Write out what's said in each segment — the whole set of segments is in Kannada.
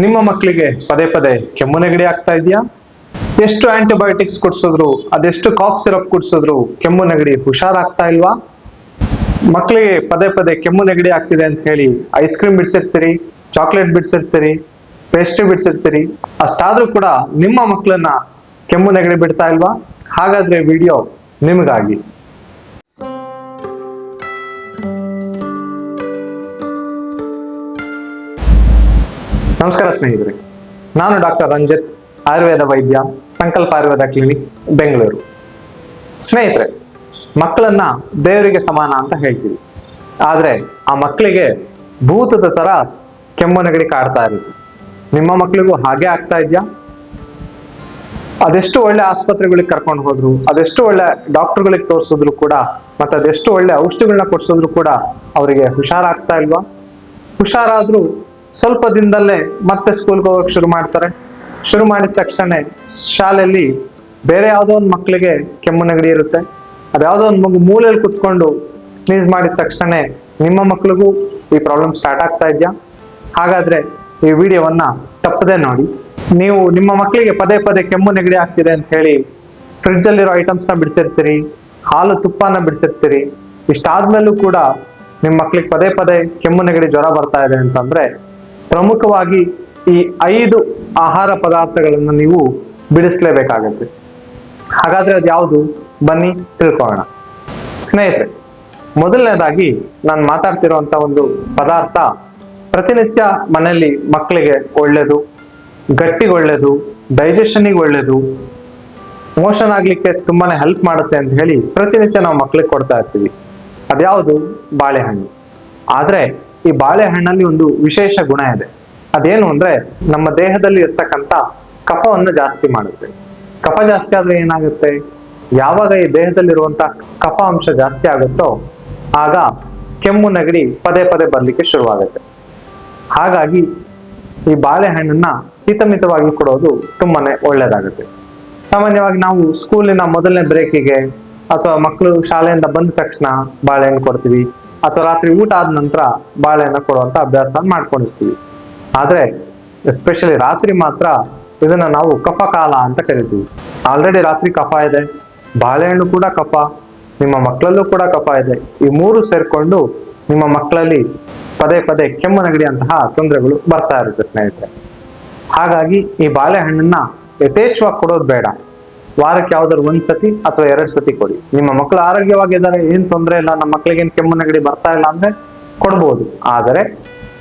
ನಿಮ್ಮ ಮಕ್ಕಳಿಗೆ ಪದೇ ಪದೇ ಕೆಮ್ಮು ನೆಗಡಿ ಆಗ್ತಾ ಇದೆಯಾ? ಎಷ್ಟು ಆಂಟಿಬಯೋಟಿಕ್ಸ್ ಕುಡಿಸಿದ್ರು, ಅದೆಷ್ಟು ಕಾಫ್ ಸಿರಪ್ ಕುಡಿಸಿದ್ರು ಕೆಮ್ಮು ನೆಗಡಿ ಹುಷಾರಾಗ್ತಾ ಇಲ್ವಾ? ಮಕ್ಕಳಿಗೆ ಪದೇ ಪದೇ ಕೆಮ್ಮು ನೆಗಡಿ ಆಗ್ತಿದೆ ಅಂತ ಹೇಳಿ ಐಸ್ ಕ್ರೀಮ್ ಬಿಡಿಸಿರ್ತೀರಿ ಚಾಕ್ಲೇಟ್ ಬಿಡಿಸಿರ್ತೀರಿ ಪೇಸ್ಟ್ರಿ ಬಿಡಿಸಿರ್ತೀರಿ, ಅಷ್ಟಾದ್ರೂ ಕೂಡ ನಿಮ್ಮ ಮಕ್ಕಳನ್ನ ಕೆಮ್ಮು ನೆಗಡಿ ಬಿಡ್ತಾ ಇಲ್ವಾ? ಹಾಗಾದ್ರೆ ವಿಡಿಯೋ ನಿಮಗಾಗಿ. ನಮಸ್ಕಾರ ಸ್ನೇಹಿತರೆ. ನಾನು ಡಾಕ್ಟರ್ ರಂಜಿತ್, ಆಯುರ್ವೇದ ವೈದ್ಯ, ಸಂಕಲ್ಪ ಆಯುರ್ವೇದ ಕ್ಲಿನಿಕ್, ಬೆಂಗಳೂರು. ಸ್ನೇಹಿತರೆ, ಮಕ್ಕಳನ್ನ ದೇವರಿಗೆ ಸಮಾನ ಅಂತ ಹೇಳ್ತೀವಿ. ಆದ್ರೆ ಆ ಮಕ್ಕಳಿಗೆ ಭೂತದ ತರ ಕೆಮ್ಮು ನೆಗಡಿ ಕಾಡ್ತಾ ಇರುತ್ತೆ. ನಿಮ್ಮ ಮಕ್ಕಳಿಗೂ ಹಾಗೆ ಆಗ್ತಾ ಇದೆಯಾ? ಅದೆಷ್ಟು ಒಳ್ಳೆ ಆಸ್ಪತ್ರೆಗಳಿಗೆ ಕರ್ಕೊಂಡು ಹೋದ್ರು, ಅದೆಷ್ಟು ಒಳ್ಳೆ ಡಾಕ್ಟರ್ಗಳಿಗೆ ತೋರಿಸಿದ್ರು ಕೂಡ, ಮತ್ತೆ ಅದೆಷ್ಟು ಒಳ್ಳೆ ಔಷಧಿಗಳನ್ನ ಕೊಡ್ಸಿದ್ರು ಕೂಡ ಅವರಿಗೆ ಹುಷಾರಾಗ್ತಾ ಇಲ್ವಾ? ಹುಷಾರಾದ್ರೂ ಸ್ವಲ್ಪ ದಿನದಲ್ಲೇ ಮತ್ತೆ ಸ್ಕೂಲ್ಗೆ ಹೋಗಕ್ಕೆ ಶುರು ಮಾಡ್ತಾರೆ. ಶುರು ಮಾಡಿದ ತಕ್ಷಣ ಶಾಲೆಯಲ್ಲಿ ಬೇರೆ ಯಾವುದೋ ಒಂದು ಮಕ್ಕಳಿಗೆ ಕೆಮ್ಮು ನೆಗಡಿ ಇರುತ್ತೆ. ಅದ್ಯಾವುದೋ ಒಂದು ಮಗು ಮೂಲೆಯಲ್ಲಿ ಕುತ್ಕೊಂಡು ಸ್ನೀಸ್ ಮಾಡಿದ ತಕ್ಷಣ ನಿಮ್ಮ ಮಕ್ಕಳಿಗೂ ಈ ಪ್ರಾಬ್ಲಮ್ ಸ್ಟಾರ್ಟ್ ಆಗ್ತಾ ಇದೆಯಾ? ಹಾಗಾದ್ರೆ ಈ ವಿಡಿಯೋವನ್ನ ತಪ್ಪದೆ ನೋಡಿ. ನೀವು ನಿಮ್ಮ ಮಕ್ಕಳಿಗೆ ಪದೇ ಪದೇ ಕೆಮ್ಮು ನೆಗಡಿ ಆಗ್ತಿದೆ ಅಂತ ಹೇಳಿ ಫ್ರಿಡ್ಜ್ ಅಲ್ಲಿರೋ ಐಟಮ್ಸ್ನ ಬಿಡಿಸಿರ್ತೀರಿ, ಹಾಲು ತುಪ್ಪನ ಬಿಡಿಸಿರ್ತೀರಿ, ಇಷ್ಟಾದ್ಮೇಲೂ ಕೂಡ ನಿಮ್ಮ ಮಕ್ಕಳಿಗೆ ಪದೇ ಪದೇ ಕೆಮ್ಮು ನೆಗಡಿ ಜ್ವರ ಬರ್ತಾ ಇದೆ ಅಂತಂದ್ರೆ ಪ್ರಮುಖವಾಗಿ ಈ ಐದು ಆಹಾರ ಪದಾರ್ಥಗಳನ್ನು ನೀವು ಬಿಡಿಸ್ಲೇಬೇಕಾಗತ್ತೆ. ಹಾಗಾದ್ರೆ ಅದು ಯಾವುದು? ಬನ್ನಿ, ತಿಳ್ಕೊಳ್ಳೋಣ. ಸ್ನೇಹಿತರೆ, ಮೊದಲನೇದಾಗಿ ನಾನು ಮಾತಾಡ್ತಿರುವಂತ ಒಂದು ಪದಾರ್ಥ ಪ್ರತಿನಿತ್ಯ ಮನೆಯಲ್ಲಿ ಮಕ್ಕಳಿಗೆ ಒಳ್ಳೇದು ಗಟ್ಟಿಗೆ ಒಳ್ಳೇದು ಡೈಜೆಷನ್ಗೆ ಒಳ್ಳೇದು ಮೋಷನ್ ಆಗ್ಲಿಕ್ಕೆ ತುಂಬಾನೇ ಹೆಲ್ಪ್ ಮಾಡುತ್ತೆ ಅಂತ ಹೇಳಿ ಪ್ರತಿನಿತ್ಯ ನಾವು ಮಕ್ಕಳಿಗೆ ಕೊಡ್ತಾ ಇರ್ತೀವಿ. ಅದ್ಯಾವುದು? ಬಾಳೆಹಣ್ಣು. ಆದ್ರೆ ಈ ಬಾಳೆಹಣ್ಣಲ್ಲಿ ಒಂದು ವಿಶೇಷ ಗುಣ ಇದೆ. ಅದೇನು ಅಂದ್ರೆ ನಮ್ಮ ದೇಹದಲ್ಲಿ ಇರ್ತಕ್ಕಂತ ಕಫವನ್ನು ಜಾಸ್ತಿ ಮಾಡುತ್ತೆ. ಕಫ ಜಾಸ್ತಿ ಆದ್ರೆ ಏನಾಗುತ್ತೆ? ಯಾವಾಗ ಈ ದೇಹದಲ್ಲಿರುವಂತ ಕಫ ಅಂಶ ಜಾಸ್ತಿ ಆಗುತ್ತೋ ಆಗ ಕೆಮ್ಮು ನೆಗಡಿ ಪದೇ ಪದೇ ಬರ್ಲಿಕ್ಕೆ ಶುರುವಾಗುತ್ತೆ. ಹಾಗಾಗಿ ಈ ಬಾಳೆಹಣ್ಣನ್ನ ಹಿತಮಿತವಾಗಿ ಕೊಡೋದು ತುಂಬಾನೇ ಒಳ್ಳೇದಾಗುತ್ತೆ. ಸಾಮಾನ್ಯವಾಗಿ ನಾವು ಸ್ಕೂಲಿನ ಮೊದಲನೇ ಬ್ರೇಕಿಗೆ ಅಥವಾ ಮಕ್ಕಳು ಶಾಲೆಯಿಂದ ಬಂದ ತಕ್ಷಣ ಬಾಳೆಹಣ್ಣು ಕೊಡ್ತೀವಿ. ಅಥವಾ ರಾತ್ರಿ ಊಟ ಆದ ನಂತರ ಬಾಳೆಹಣ್ಣು ಕೊಡುವಂತ ಅಭ್ಯಾಸ ಮಾಡ್ಕೊಂಡಿರ್ತೀವಿ. ಆದ್ರೆ ಎಸ್ಪೆಷಲಿ ರಾತ್ರಿ ಮಾತ್ರ ಇದನ್ನ ನಾವು ಕಫ ಕಾಲ ಅಂತ ಕರಿತೀವಿ. ಆಲ್ರೆಡಿ ರಾತ್ರಿ ಕಫ ಇದೆ, ಬಾಳೆಹಣ್ಣು ಕೂಡ ಕಫ, ನಿಮ್ಮ ಮಕ್ಕಳಲ್ಲೂ ಕೂಡ ಕಫ ಇದೆ. ಈ ಮೂರು ಸೇರ್ಕೊಂಡು ನಿಮ್ಮ ಮಕ್ಕಳಲ್ಲಿ ಪದೇ ಪದೇ ಕೆಮ್ಮು ನೆಗಡಿ ಅಂತಹ ತೊಂದರೆಗಳು ಬರ್ತಾ ಇರುತ್ತೆ ಸ್ನೇಹಿತರೆ. ಹಾಗಾಗಿ ಈ ಬಾಳೆಹಣ್ಣನ್ನ ಯಥೇಚ್ಛವಾಗಿ ಕೊಡೋದು ಬೇಡ. ವಾರಕ್ಕೆ ಯಾವ್ದಾದ್ರು ಒಂದ್ ಸತಿ ಅಥವಾ ಎರಡ್ ಸತಿ ಕೊಡಿ. ನಿಮ್ಮ ಮಕ್ಕಳು ಆರೋಗ್ಯವಾಗಿದ್ದಾರೆ, ಏನ್ ತೊಂದರೆ ಇಲ್ಲ, ನಮ್ಮ ಮಕ್ಕಳಿಗೆ ಕೆಮ್ಮು ನೆಗಡಿ ಬರ್ತಾ ಇಲ್ಲ ಅಂದ್ರೆ ಕೊಡ್ಬೋದು. ಆದರೆ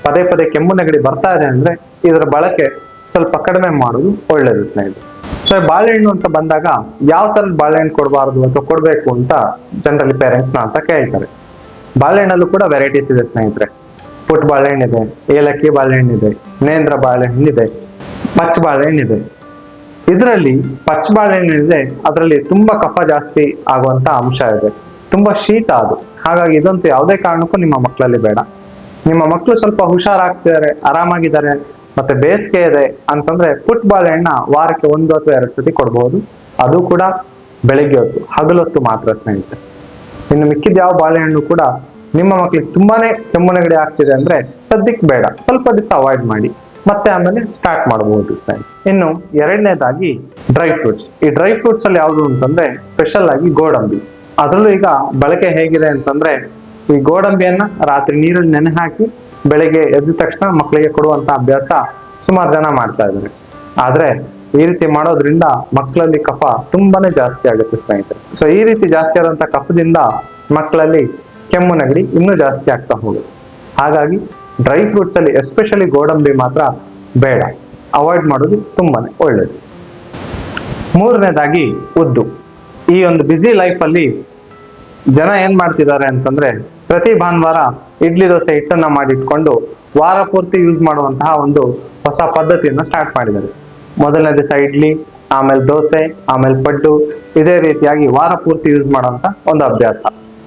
ಪದೇ ಪದೇ ಕೆಮ್ಮು ನೆಗಡಿ ಬರ್ತಾ ಇದೆ ಅಂದ್ರೆ ಇದರ ಬಳಕೆ ಸ್ವಲ್ಪ ಕಡಿಮೆ ಮಾಡೋದು ಒಳ್ಳೇದು ಸ್ನೇಹಿತರೆ. ಸೊ ಬಾಳೆಹಣ್ಣು ಅಂತ ಬಂದಾಗ ಯಾವ ತರದ ಬಾಳೆಹಣ್ಣು ಕೊಡಬಾರದು ಅಥವಾ ಕೊಡ್ಬೇಕು ಅಂತ ಜನರಲಿ ಪೇರೆಂಟ್ಸ್ನ ಅಂತ ಕೇಳ್ತಾರೆ. ಬಾಳೆಹಣ್ಣಲ್ಲೂ ಕೂಡ ವೆರೈಟೀಸ್ ಇದೆ ಸ್ನೇಹಿತರೆ. ಪುಟ್ ಬಾಳೆಹಣ್ಣಿದೆ ಏಲಕ್ಕಿ ಬಾಳೆಹಣ್ಣಿದೆ, ನೇಂದ್ರ ಬಾಳೆಹಣ್ಣಿದೆ ಪಚ್ಚ ಬಾಳೆಹಣ್ಣಿದೆ ಇದರಲ್ಲಿ ಪಚ್ಚ ಬಾಳೆಹಣ್ಣಿದೆ ಅದರಲ್ಲಿ ತುಂಬಾ ಕಫ ಜಾಸ್ತಿ ಆಗುವಂತ ಅಂಶ ಇದೆ. ತುಂಬಾ ಶೀತ ಅದು. ಹಾಗಾಗಿ ಇದಂತೂ ಯಾವುದೇ ಕಾರಣಕ್ಕೂ ನಿಮ್ಮ ಮಕ್ಕಳಲ್ಲಿ ಬೇಡ. ನಿಮ್ಮ ಮಕ್ಕಳು ಸ್ವಲ್ಪ ಹುಷಾರಾಗ್ತಿದ್ದಾರೆ ಆರಾಮಾಗಿದ್ದಾರೆ, ಮತ್ತೆ ಬೇಸಿಗೆ ಇದೆ ಅಂತಂದ್ರೆ ಪುಟ್ ಬಾಳೆಹಣ್ಣ ವಾರಕ್ಕೆ ಒಂದು ಅಥವಾ ಎರಡು ಸತಿ ಕೊಡಬಹುದು ಅದು ಕೂಡ ಬೆಳಿಗ್ಗೆ ಹೊತ್ತು, ಹಗಲೊತ್ತು ಮಾತ್ರ ಸ್ನೇಹಿತರೆ. ಇನ್ನು ಮಿಕ್ಕಿದ ಯಾವ ಬಾಳೆಹಣ್ಣು ಕೂಡ ನಿಮ್ಮ ಮಕ್ಕಳಿಗೆ ತುಂಬಾನೇ ಕೆಮ್ಮು ನೆಗಡಿ ಆಗ್ತಿದೆ ಅಂದ್ರೆ ಸದ್ಯಕ್ಕೆ ಬೇಡ. ಸ್ವಲ್ಪ ದಿವಸ ಅವಾಯ್ಡ್ ಮಾಡಿ. ಮತ್ತೆ ಆಮೇಲೆ ಸ್ಟಾರ್ಟ್ ಮಾಡಬಹುದು ಇನ್ನು ಎರಡನೇದಾಗಿ ಡ್ರೈ ಫ್ರೂಟ್ಸ್ ಈ ಡ್ರೈ ಫ್ರೂಟ್ಸ್ ಅಲ್ಲಿ ಯಾವುದು ಅಂತಂದ್ರೆ ಸ್ಪೆಷಲ್ ಆಗಿ ಗೋಡಂಬಿ. ಅದರಲ್ಲೂ ಈಗ ಬಳಕೆ ಹೇಗಿದೆ ಅಂತಂದ್ರೆ ಈ ಗೋಡಂಬಿಯನ್ನ ರಾತ್ರಿ ನೀರಲ್ಲಿ ನೆನೆ ಹಾಕಿ ಬೆಳಿಗ್ಗೆ ಎದ್ದ ತಕ್ಷಣ ಮಕ್ಕಳಿಗೆ ಕೊಡುವಂತ ಅಭ್ಯಾಸ ಸುಮಾರು ಜನ ಮಾಡ್ತಾ ಇದ್ದಾರೆ. ಆದ್ರೆ ಈ ರೀತಿ ಮಾಡೋದ್ರಿಂದ ಮಕ್ಕಳಲ್ಲಿ ಕಫ ತುಂಬಾನೇ ಜಾಸ್ತಿ ಆಗುತ್ತೆ ಸ್ನೇಹಿತರೆ. ಸೊ ಈ ರೀತಿ ಜಾಸ್ತಿ ಆದಂತ ಕಫದಿಂದ ಮಕ್ಕಳಲ್ಲಿ ಕೆಮ್ಮು ನೆಗಡಿ ಇನ್ನೂ ಜಾಸ್ತಿ ಆಗ್ತಾ ಹೋಗುತ್ತೆ. ಹಾಗಾಗಿ ಡ್ರೈ ಫ್ರೂಟ್ಸ್ ಅಲ್ಲಿ ಎಸ್ಪೆಷಲಿ ಗೋಡಂಬಿ ಮಾತ್ರ ಬೇಡ. ಅವಾಯ್ಡ್ ಮಾಡೋದು ತುಂಬಾನೇ ಒಳ್ಳೇದು. ಮೂರನೇದಾಗಿ ಉದ್ದು. ಈ ಒಂದು ಬ್ಯುಸಿ ಲೈಫ್ ಅಲ್ಲಿ ಜನ ಏನ್ ಮಾಡ್ತಿದ್ದಾರೆ ಅಂತಂದ್ರೆ ಪ್ರತಿ ಭಾನುವಾರ ಇಡ್ಲಿ ದೋಸೆ ಹಿಟ್ಟನ್ನ ಮಾಡಿಟ್ಕೊಂಡು ವಾರ ಪೂರ್ತಿ ಯೂಸ್ ಮಾಡುವಂತಹ ಒಂದು ಹೊಸ ಪದ್ಧತಿಯನ್ನ ಸ್ಟಾರ್ಟ್ ಮಾಡಿದ್ದಾರೆ. ಮೊದಲನೇ ದಿವಸ ಇಡ್ಲಿ, ಆಮೇಲೆ ದೋಸೆ, ಆಮೇಲೆ ಪಡ್ಡು, ಇದೇ ರೀತಿಯಾಗಿ ವಾರ ಪೂರ್ತಿ ಯೂಸ್ ಮಾಡುವಂತ ಒಂದು ಅಭ್ಯಾಸ.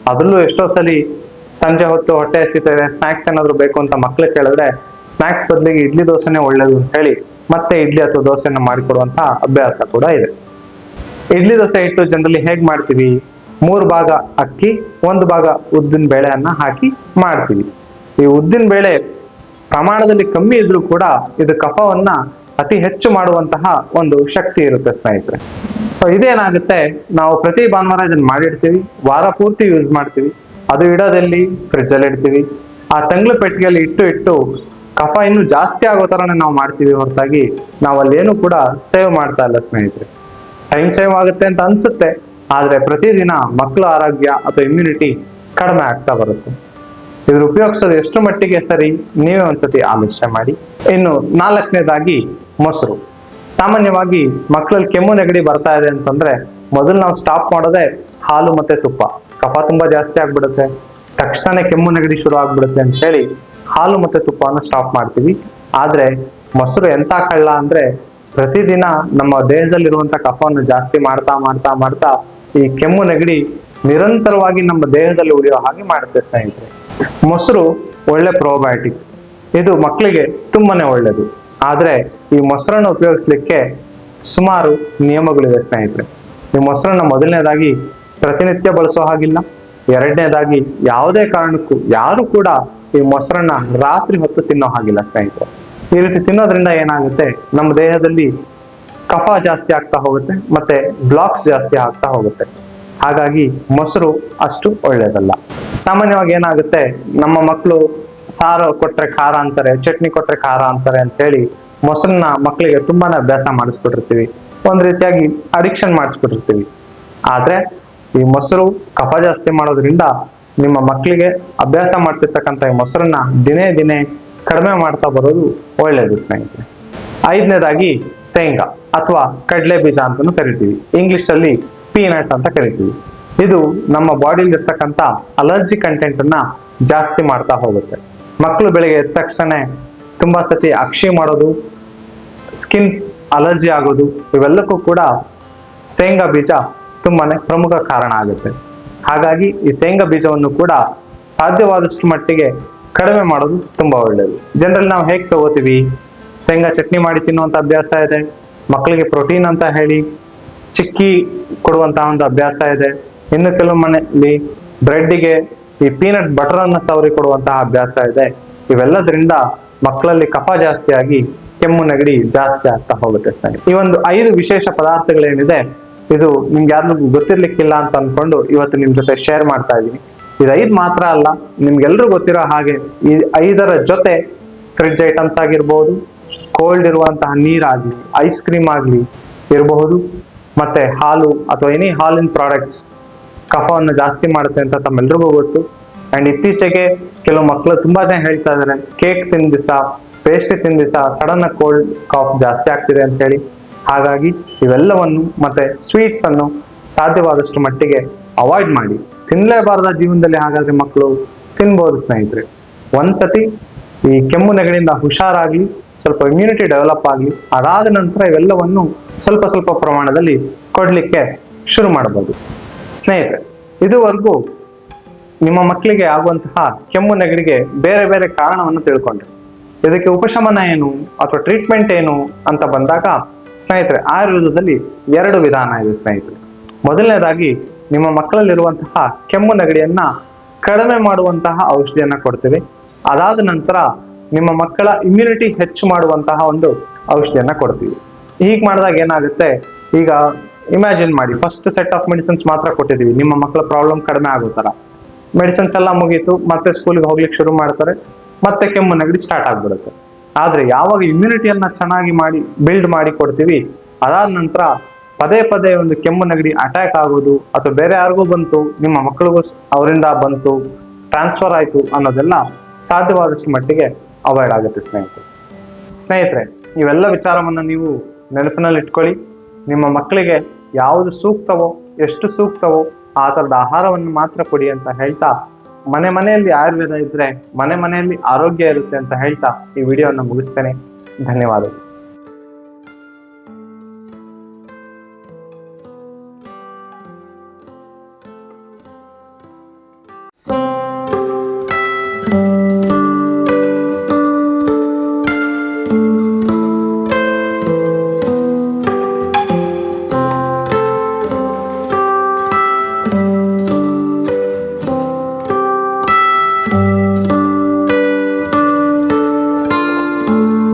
ಅದ್ರಲ್ಲೂ ಎಷ್ಟೋ ಸಲಿ ಸಂಜೆ ಹೊತ್ತು ಹೊಟ್ಟೆ ಹಸಿತದೆ ಸ್ನಾಕ್ಸ್ ಏನಾದ್ರು ಬೇಕು ಅಂತ ಮಕ್ಳು ಕೇಳಿದ್ರೆ ಸ್ನಾಕ್ಸ್ ಬದಲಿಗೆ ಇಡ್ಲಿ ದೋಸೆನೇ ಒಳ್ಳೇದು ಅಂತ ಹೇಳಿ, ಮತ್ತೆ ಇಡ್ಲಿ ಅಥವಾ ದೋಸೆನ ಮಾಡಿಕೊಡುವಂತ ಅಭ್ಯಾಸ ಕೂಡ ಇದೆ. ಇಡ್ಲಿ ದೋಸೆ ಇಟ್ಟು ಜನರಲಿ ಹೇಗ್ ಮಾಡ್ತೀವಿ? ಮೂರು ಭಾಗ ಅಕ್ಕಿ, ಒಂದು ಭಾಗ ಉದ್ದಿನ ಬೇಳೆಯನ್ನ ಹಾಕಿ ಮಾಡ್ತೀವಿ. ಈ ಉದ್ದಿನ ಬೇಳೆ ಪ್ರಮಾಣದಲ್ಲಿ ಕಮ್ಮಿ ಇದ್ರೂ ಕೂಡ ಇದು ಕಫವನ್ನ ಅತಿ ಹೆಚ್ಚು ಮಾಡುವಂತಹ ಒಂದು ಶಕ್ತಿ ಇರುತ್ತೆ ಸ್ನೇಹಿತರೆ. ಸೊ ಇದೇನಾಗುತ್ತೆ? ನಾವು ಪ್ರತಿ ಭಾನುವಾರ ಇದನ್ನ ಮಾಡಿರ್ತೀವಿ, ವಾರ ಪೂರ್ತಿ ಯೂಸ್ ಮಾಡ್ತೀವಿ. ಅದು ಇಡೋದಲ್ಲಿ ಫ್ರಿಡ್ಜಲ್ಲಿ ಇಡ್ತೀವಿ. ಆ ತಂಗ್ಳ ಪೆಟ್ಟಿಗೆಯಲ್ಲಿ ಇಟ್ಟು ಇಟ್ಟು ಕಫ ಇನ್ನೂ ಜಾಸ್ತಿ ಆಗೋ ಥರನೇ ನಾವು ಮಾಡ್ತೀವಿ ಹೊರತಾಗಿ ನಾವು ಅಲ್ಲೇನು ಕೂಡ ಸೇವ್ ಮಾಡ್ತಾ ಇಲ್ಲ ಸ್ನೇಹಿತರೆ. ಟೈಮ್ ಸೇವ್ ಆಗುತ್ತೆ ಅಂತ ಅನ್ಸುತ್ತೆ, ಆದರೆ ಪ್ರತಿದಿನ ಮಕ್ಕಳ ಆರೋಗ್ಯ ಅಥವಾ ಇಮ್ಯುನಿಟಿ ಕಡಿಮೆ ಆಗ್ತಾ ಬರುತ್ತೆ. ಇದ್ರ ಉಪಯೋಗಿಸೋದು ಎಷ್ಟು ಮಟ್ಟಿಗೆ ಸರಿ, ನೀವೇ ಒಂದ್ಸತಿ ಆಲೋಚನೆ ಮಾಡಿ. ಇನ್ನು ನಾಲ್ಕನೇದಾಗಿ ಮೊಸರು. ಸಾಮಾನ್ಯವಾಗಿ ಮಕ್ಕಳಲ್ಲಿ ಕೆಮ್ಮು ನೆಗಡಿ ಬರ್ತಾ ಇದೆ ಅಂತಂದ್ರೆ ಮೊದಲು ನಾವು ಸ್ಟಾಪ್ ಮಾಡೋದೇ ಹಾಲು ಮತ್ತೆ ತುಪ್ಪ. ಕಫ ತುಂಬಾ ಜಾಸ್ತಿ ಆಗ್ಬಿಡುತ್ತೆ. ತಕ್ಷಣನೇ ಕೆಮ್ಮು ನೆಗಡಿ ಶುರು ಆಗ್ಬಿಡುತ್ತೆ ಅಂತ ಹೇಳಿ ಹಾಲು ಮತ್ತೆ ತುಪ್ಪವನ್ನು ಸ್ಟಾಪ್ ಮಾಡ್ತೀವಿ. ಆದ್ರೆ ಮೊಸರು ಎಂತ ಕಳ್ಳ ಅಂದ್ರೆ ಪ್ರತಿದಿನ ನಮ್ಮ ದೇಹದಲ್ಲಿರುವಂತ ಕಫವನ್ನು ಜಾಸ್ತಿ ಮಾಡ್ತಾ ಮಾಡ್ತಾ ಮಾಡ್ತಾ ಈ ಕೆಮ್ಮು ನೆಗಡಿ ನಿರಂತರವಾಗಿ ನಮ್ಮ ದೇಹದಲ್ಲಿ ಉಳಿಯೋ ಹಾಗೆ ಮಾಡುತ್ತೆ ಸ್ನೇಹಿತರೆ. ಮೊಸರು ಒಳ್ಳೆ ಪ್ರೋಬಯೋಟಿಕ್ ಇದು ಮಕ್ಕಳಿಗೆ ತುಂಬಾನೇ ಒಳ್ಳೇದು. ಆದ್ರೆ ಈ ಮೊಸರನ್ನು ಉಪಯೋಗಿಸ್ಲಿಕ್ಕೆ ಸುಮಾರು ನಿಯಮಗಳಿವೆ ಸ್ನೇಹಿತರೆ. ಈ ಮೊಸರನ್ನ ಮೊದಲನೇದಾಗಿ ಪ್ರತಿನಿತ್ಯ ಬಳಸೋ ಹಾಗಿಲ್ಲ. ಎರಡನೇದಾಗಿ ಯಾವುದೇ ಕಾರಣಕ್ಕೂ ಯಾರು ಕೂಡ ಈ ಮೊಸರನ್ನ ರಾತ್ರಿ ಹೊತ್ತು ತಿನ್ನೋ ಹಾಗಿಲ್ಲ ಸ್ನೇಹಿತರು. ಈ ರೀತಿ ತಿನ್ನೋದ್ರಿಂದ ಏನಾಗುತ್ತೆ? ನಮ್ಮ ದೇಹದಲ್ಲಿ ಕಫ ಜಾಸ್ತಿ ಆಗ್ತಾ ಹೋಗುತ್ತೆ, ಮತ್ತೆ ಬ್ಲಾಕ್ಸ್ ಜಾಸ್ತಿ ಆಗ್ತಾ ಹೋಗುತ್ತೆ. ಹಾಗಾಗಿ ಮೊಸರು ಅಷ್ಟು ಒಳ್ಳೇದಲ್ಲ ಸಾಮಾನ್ಯವಾಗಿ ಏನಾಗುತ್ತೆ? ನಮ್ಮ ಮಕ್ಕಳು ಸಾರು ಕೊಟ್ರೆ ಖಾರ ಅಂತಾರೆ, ಚಟ್ನಿ ಕೊಟ್ರೆ ಖಾರ ಅಂತಾರೆ ಅಂತ ಹೇಳಿ ಮೊಸರನ್ನ ಮಕ್ಕಳಿಗೆ ತುಂಬಾನೇ ಅಭ್ಯಾಸ ಮಾಡಿಸ್ಬಿಟ್ಟಿರ್ತೀವಿ. ಒಂದ್ ರೀತಿಯಾಗಿ ಅಡಿಕ್ಷನ್ ಮಾಡಿಸ್ಬಿಟ್ಟಿರ್ತೀವಿ. ಆದ್ರೆ ಈ ಮೊಸರು ಕಫ ಜಾಸ್ತಿ ಮಾಡೋದ್ರಿಂದ ನಿಮ್ಮ ಮಕ್ಕಳಿಗೆ ಅಭ್ಯಾಸ ಮಾಡಿಸಿರ್ತಕ್ಕಂಥ ಈ ಮೊಸರನ್ನ ದಿನೇ ದಿನೇ ಕಡಿಮೆ ಮಾಡ್ತಾ ಬರೋದು ಒಳ್ಳೆಯದು ಸ್ನೇಹಿತರೆ. ಐದನೇದಾಗಿ ಶೇಂಗಾ ಅಥವಾ ಕಡಲೆ ಬೀಜ ಅಂತಾನು ಕರಿತೀವಿ. ಇಂಗ್ಲಿಷ್ ಅಲ್ಲಿ ಪೀನಟ್ ಅಂತ ಕರಿತೀವಿ. ಇದು ನಮ್ಮ ಬಾಡಿಲಿ ಇರ್ತಕ್ಕಂಥ ಅಲರ್ಜಿ ಕಂಟೆಂಟ್ ಅನ್ನ ಜಾಸ್ತಿ ಮಾಡ್ತಾ ಹೋಗುತ್ತೆ. ಮಕ್ಕಳು ಬೆಳಿಗ್ಗೆ ಎದ್ದ ತಕ್ಷಣ ತುಂಬಾ ಸತಿ ಅಕ್ಷಿ ಮಾಡೋದು, ಸ್ಕಿನ್ ಅಲರ್ಜಿ ಆಗೋದು, ಇವೆಲ್ಲಕ್ಕೂ ಕೂಡ ಶೇಂಗಾ ಬೀಜ ತುಂಬಾನೇ ಪ್ರಮುಖ ಕಾರಣ ಆಗುತ್ತೆ. ಹಾಗಾಗಿ ಈ ಶೇಂಗಾ ಬೀಜವನ್ನು ಕೂಡ ಸಾಧ್ಯವಾದಷ್ಟು ಮಟ್ಟಿಗೆ ಕಡಿಮೆ ಮಾಡೋದು ತುಂಬಾ ಒಳ್ಳೆಯದು ಜನರಲ್ ನಾವು ಹೇಗೆ ತಗೋತೀವಿ? ಶೇಂಗಾ ಚಟ್ನಿ ಮಾಡಿ ತಿನ್ನುವಂತ ಅಭ್ಯಾಸ ಇದೆ. ಮಕ್ಕಳಿಗೆ ಪ್ರೋಟೀನ್ ಅಂತ ಹೇಳಿ ಚಿಕ್ಕಿ ಕೊಡುವಂತಹ ಒಂದು ಅಭ್ಯಾಸ ಇದೆ. ಇನ್ನು ಕೆಲವು ಮನೆಯಲ್ಲಿ ಬ್ರೆಡ್ಗೆ ಈ ಪೀನಟ್ ಬಟರ್ ಅನ್ನ ಸವರಿ ಕೊಡುವಂತಹ ಅಭ್ಯಾಸ ಇದೆ. ಇವೆಲ್ಲದರಿಂದ ಮಕ್ಕಳಲ್ಲಿ ಕಫ ಜಾಸ್ತಿ ಆಗಿ ಕೆಮ್ಮು ನೆಗಡಿ ಜಾಸ್ತಿ ಆಗ್ತಾ ಹೋಗುತ್ತೆ ಸ್ನೇಹಿತರೆ. ಈ ಒಂದು ಐದು ವಿಶೇಷ ಪದಾರ್ಥಗಳೇನಿದೆ ಇದು ನಿಮ್ಗೆ ಯಾರು ಗೊತ್ತಿರ್ಲಿಕ್ಕಿಲ್ಲ ಅಂತ ಅನ್ಕೊಂಡು ಇವತ್ತು ನಿಮ್ ಜೊತೆ ಶೇರ್ ಮಾಡ್ತಾ ಇದೀನಿ ಇದು ಐದ್ ಮಾತ್ರ ಅಲ್ಲ, ನಿಮ್ಗೆಲ್ರು ಗೊತ್ತಿರೋ ಹಾಗೆ ಈ ಐದರ ಜೊತೆ ಫ್ರಿಡ್ಜ್ ಐಟಮ್ಸ್ ಆಗಿರ್ಬೋದು ಕೋಲ್ಡ್ ಇರುವಂತಹ ನೀರಾಗ್ಲಿ ಐಸ್ ಕ್ರೀಮ್ ಆಗ್ಲಿ ಇರಬಹುದು, ಮತ್ತೆ ಹಾಲು ಅಥವಾ ಎನಿ ಹಾಲಿನ ಪ್ರಾಡಕ್ಟ್ಸ್ ಕಫವನ್ನು ಜಾಸ್ತಿ ಮಾಡುತ್ತೆ ಅಂತ ತಮ್ಮೆಲ್ರಿಗೂ ಗೊತ್ತು. ಅಂಡ್ ಇತ್ತೀಚೆಗೆ ಕೆಲವು ಮಕ್ಕಳು ತುಂಬಾ ಜನ ಹೇಳ್ತಾ ಇದಾರೆ ಕೇಕ್ ತಿಂದಿಸ ಪೇಸ್ಟ್ ಪೇಸ್ಟ್ರಿ ಸಡನ್ ಆಗಿ ಕೋಲ್ಡ್ ಕಾಫ್ ಜಾಸ್ತಿ ಆಗ್ತಿದೆ ಅಂತ ಹೇಳಿ. ಹಾಗಾಗಿ ಇವೆಲ್ಲವನ್ನು ಮತ್ತೆ ಸ್ವೀಟ್ಸ್ ಅನ್ನು ಸಾಧ್ಯವಾದಷ್ಟು ಮಟ್ಟಿಗೆ ಅವಾಯ್ಡ್ ಮಾಡಿ. ತಿನ್ನಲೇಬಾರದ ಜೀವನದಲ್ಲಿ ಹಾಗಾದ್ರೆ ಮಕ್ಕಳು ತಿನ್ಬೋದು ಸ್ನೇಹಿತರೆ. ಒಂದ್ಸತಿ ಈ ಕೆಮ್ಮು ನೆಗಡಿಯಿಂದ ಹುಷಾರಾಗ್ಲಿ, ಸ್ವಲ್ಪ ಇಮ್ಯುನಿಟಿ ಡೆವಲಪ್ ಆಗಲಿ, ಅದಾದ ನಂತರ ಇವೆಲ್ಲವನ್ನು ಸ್ವಲ್ಪ ಸ್ವಲ್ಪ ಪ್ರಮಾಣದಲ್ಲಿ ಕೊಡ್ಲಿಕ್ಕೆ ಶುರು ಮಾಡಬಹುದು ಸ್ನೇಹಿತರೆ, ಇದುವರೆಗೂ ನಿಮ್ಮ ಮಕ್ಕಳಿಗೆ ಆಗುವಂತಹ ಕೆಮ್ಮು ನೆಗಡಿಗೆ ಬೇರೆ ಬೇರೆ ಕಾರಣವನ್ನು ತಿಳ್ಕೊಂಡ್ರೆ ಇದಕ್ಕೆ ಉಪಶಮನ ಏನು, ಅಥವಾ ಟ್ರೀಟ್ಮೆಂಟ್ ಏನು ಅಂತ ಬಂದಾಗ ಸ್ನೇಹಿತರೆ ಆಯುರ್ವೇದದಲ್ಲಿ ಎರಡು ವಿಧಾನ ಇದೆ ಸ್ನೇಹಿತರೆ. ಮೊದಲನೇದಾಗಿ, ನಿಮ್ಮ ಮಕ್ಕಳಲ್ಲಿರುವಂತಹ ಕೆಮ್ಮು ನೆಗಡಿಯನ್ನ ಕಡಿಮೆ ಮಾಡುವಂತಹ ಔಷಧಿಯನ್ನ ಕೊಡ್ತೀವಿ. ಅದಾದ ನಂತರ, ನಿಮ್ಮ ಮಕ್ಕಳ ಇಮ್ಯುನಿಟಿ ಹೆಚ್ಚು ಮಾಡುವಂತಹ ಒಂದು ಔಷಧಿಯನ್ನ ಕೊಡ್ತೀವಿ. ಹೀಗೆ ಮಾಡಿದಾಗ ಏನಾಗುತ್ತೆ? ಈಗ ಇಮ್ಯಾಜಿನ್ ಮಾಡಿ ಫಸ್ಟ್ ಸೆಟ್ ಆಫ್ ಮೆಡಿಸಿನ್ಸ್ ಮಾತ್ರ ಕೊಟ್ಟಿದ್ದೀವಿ. ನಿಮ್ಮ ಮಕ್ಕಳ ಪ್ರಾಬ್ಲಮ್ ಕಡಿಮೆ ಆಗೋ ಥರ. ಮೆಡಿಸಿನ್ಸ್ ಎಲ್ಲ ಮುಗೀತು, ಮತ್ತೆ ಸ್ಕೂಲ್ಗೆ ಹೋಗ್ಲಿಕ್ಕೆ ಶುರು ಮಾಡ್ತಾರೆ, ಮತ್ತೆ ಕೆಮ್ಮು ನೆಗಡಿ ಸ್ಟಾರ್ಟ್ ಆಗ್ಬಿಡುತ್ತೆ. ಆದ್ರೆ ಯಾವಾಗ ಇಮ್ಯುನಿಟಿಯನ್ನ ಚೆನ್ನಾಗಿ ಮಾಡಿ ಬಿಲ್ಡ್ ಮಾಡಿ ಕೊಡ್ತೀವಿ, ಅದಾದ ನಂತರ ಪದೇ ಪದೇ ಒಂದು ಕೆಮ್ಮು ನೆಗಡಿ ಅಟ್ಯಾಕ್ ಆಗೋದು ಅಥವಾ ಬೇರೆ ಯಾರಿಗೂ ಬಂತು, ನಿಮ್ಮ ಮಕ್ಕಳಿಗೂ ಅವರಿಂದ ಬಂತು ಟ್ರಾನ್ಸ್ಫರ್ ಆಯ್ತು ಅನ್ನೋದೆಲ್ಲ ಸಾಧ್ಯವಾದಷ್ಟು ಮಟ್ಟಿಗೆ ಅವಾಯ್ಡ್ ಆಗುತ್ತೆ ಸ್ನೇಹಿತರೆ. ಸ್ನೇಹಿತರೆ, ಇವೆಲ್ಲ ವಿಚಾರವನ್ನು ನೀವು ನೆನಪಿನಲ್ಲಿ ಇಟ್ಕೊಳ್ಳಿ. ನಿಮ್ಮ ಮಕ್ಕಳಿಗೆ ಯಾವುದು ಸೂಕ್ತವೋ, ಎಷ್ಟು ಸೂಕ್ತವೋ, ಆ ಥರದ ಆಹಾರವನ್ನು ಮಾತ್ರ ಕೊಡಿ ಅಂತ ಹೇಳ್ತಾ ಮನೆ ಮನೆಯಲ್ಲಿ ಆಯುರ್ವೇದ ಇದ್ರೆ ಮನೆ ಮನೆಯಲ್ಲಿ ಆರೋಗ್ಯ ಇರುತ್ತೆ ಅಂತ ಹೇಳ್ತಾ ಈ ವಿಡಿಯೋನ ಮುಗಿಸ್ತೇನೆ. ಧನ್ಯವಾದಗಳು.